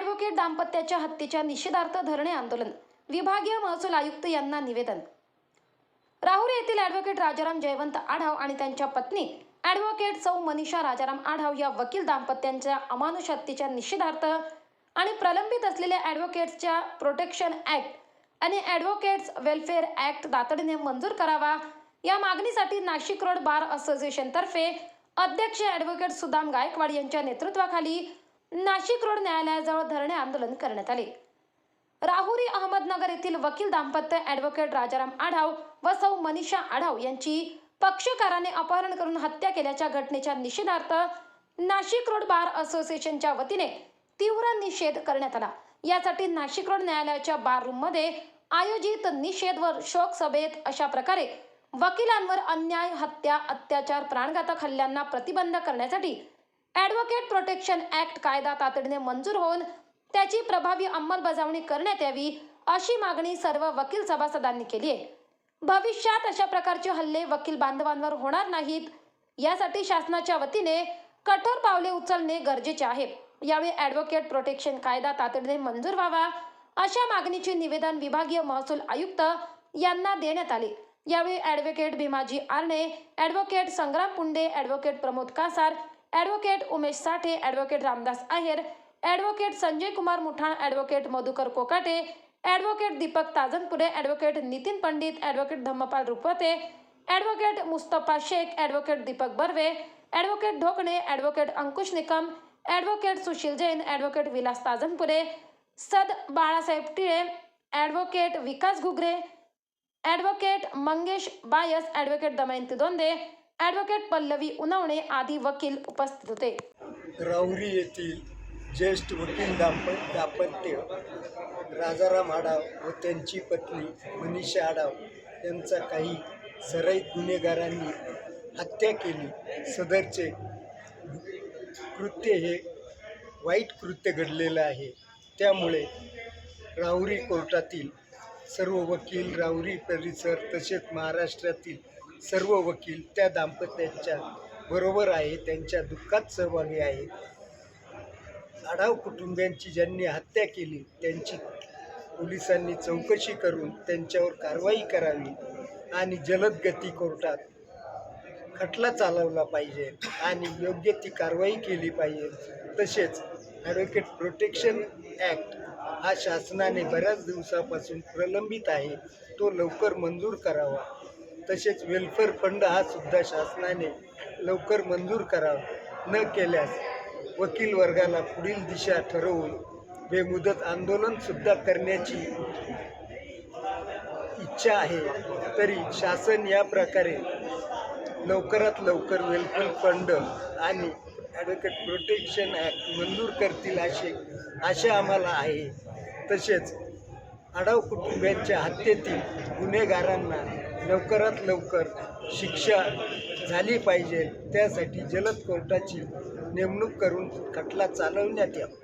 Advocate दाम्पत्याच्या हत्येच्या निषेधार्थ धरणे आंदोलन. विभागीय महसूल आयुक्त यांना निवेदन. राहुरी येथील ॲडव्होकेट राजाराम जयवंत आढाव आणि त्यांच्या पत्नी ॲडव्होकेट सौ मनीषा राजाराम आढाव या वकील दाम्पत्यांच्या अमानुष हत्येच्या निषेधार्थ आणि प्रलंबित असलेल्या ॲडव्होकेट्सच्या प्रोटेक्शन ॲक्ट आणि ॲडव्होकेट्स वेलफेअर ॲक्ट तातडीने मंजूर करावा या मागणीसाठी नाशिक रोड बार असोसिएशनतर्फे अध्यक्ष ॲडव्होकेट सुदाम गायकवाड यांच्या नेतृत्वाखाली नाशिक रोड न्यायालयाजवळ धरणे आंदोलन करण्यात आले. राहुरी अहमदनगर येथील वकील दाम्पत्य ॲडव्होकेट राजाराम आढाव व सौ मनीषा आढाव यांची पक्षकाराने अपहरण करून हत्या केल्याच्या घटनेच्या निषेधार्थ नाशिक रोड बार असोसिएशनच्या वतीने तीव्र निषेध करण्यात आला. यासाठी नाशिक रोड न्यायालयाच्या बार रूममध्ये आयोजित निषेध व शोक सभेत अशा प्रकारे वकिलांवर अन्याय हत्या अत्याचार प्राणघातक हल्ल्यांना प्रतिबंध करण्यासाठी ॲडव्होकेट प्रोटेक्शन ॲक्ट कायदा तातडीने मंजूर होऊन त्याची प्रभावी अंमलबजावणी करण्यात यावी अशी मागणी सर्व वकील सभासदांनी केली आहे. भविष्यात अशा प्रकारचे हल्ले वकील बांधवांवर होणार नाहीत यासाठी शासनाच्या वतीने कठोर पावले उचलणे गरजेचे आहे. यावेळी ॲडव्होकेट प्रोटेक्शन कायदा तातडीने मंजूर व्हावा अशा मागणीचे निवेदन विभागीय महसूल आयुक्त यांना देण्यात आले. यावेळी advocate Bhimaji Arne advocate Sangram Punde advocate Pramod Kasar advocate Umesh Sathe advocate Ramdas Aher advocate Sanjay Kumar Muthan advocate Madhukar Kokate advocate Deepak Tajanpure advocate Nitin Pandit advocate Dhammapal Rupwate advocate Mustafa Shaikh advocate Deepak Barve advocate Dhokane advocate Ankush Nikam advocate Sushil Jain advocate Vilas Tajanpure सद Balasaheb Tile advocate Vikas Ghugare advocate Mangesh Bayas advocate Damayanti Donde advocate Pallavi Unawane आदी वकील उपस्थित होते. राहुरी येथील ज्येष्ठ वकील दाम्प दाम्पत्य राजाराम आडाव व त्यांची पत्नी मनीषा आडाव यांचा काही सराईत गुन्हेगारांनी हत्या केली. सदरचे कृत्य हे वाईट कृत्य घडलेलं आहे. त्यामुळे राहुरी कोर्टातील सर्व वकील राहुरी परिसर तसेच महाराष्ट्रातील सर्व वकील त्या दाम्पत्याच्या बरोबर आहे त्यांच्या दुःखात सहभागी आहेत आढाव कुटुंबियांची ज्यांनी हत्या केली त्यांची पोलिसांनी चौकशी करून त्यांच्यावर कारवाई करावी आणि जलद गती कोर्टात खटला चालवला पाहिजे आणि योग्य ती कारवाई केली पाहिजे. तसेच ॲडव्होकेट प्रोटेक्शन ॲक्ट हा शासनाने बऱ्याच दिवसापासून प्रलंबित आहे. तो लवकर मंजूर करावा. तसेच वेलफेअर फंड हा सुद्धा शासनाने लवकर मंजूर करावा न केल्यास वकील वर्गाला पुढील दिशा ठरवून बेमुदत आंदोलनसुद्धा करण्याची इच्छा आहे. तरी शासन या प्रकारे लवकरात लवकर वेलफेअर फंड आणि ॲडव्होकेट प्रोटेक्शन ॲक्ट मंजूर करतील असे आशा आम्हाला आहे. तसेच आडाव कुटुंबियांच्या हत्येतील गुन्हेगारांना लवकरात लवकर शिक्षा झाली पाहिजे. त्यासाठी जलद कोर्टाची नेमणूक करून खटला चालवण्यात यावा.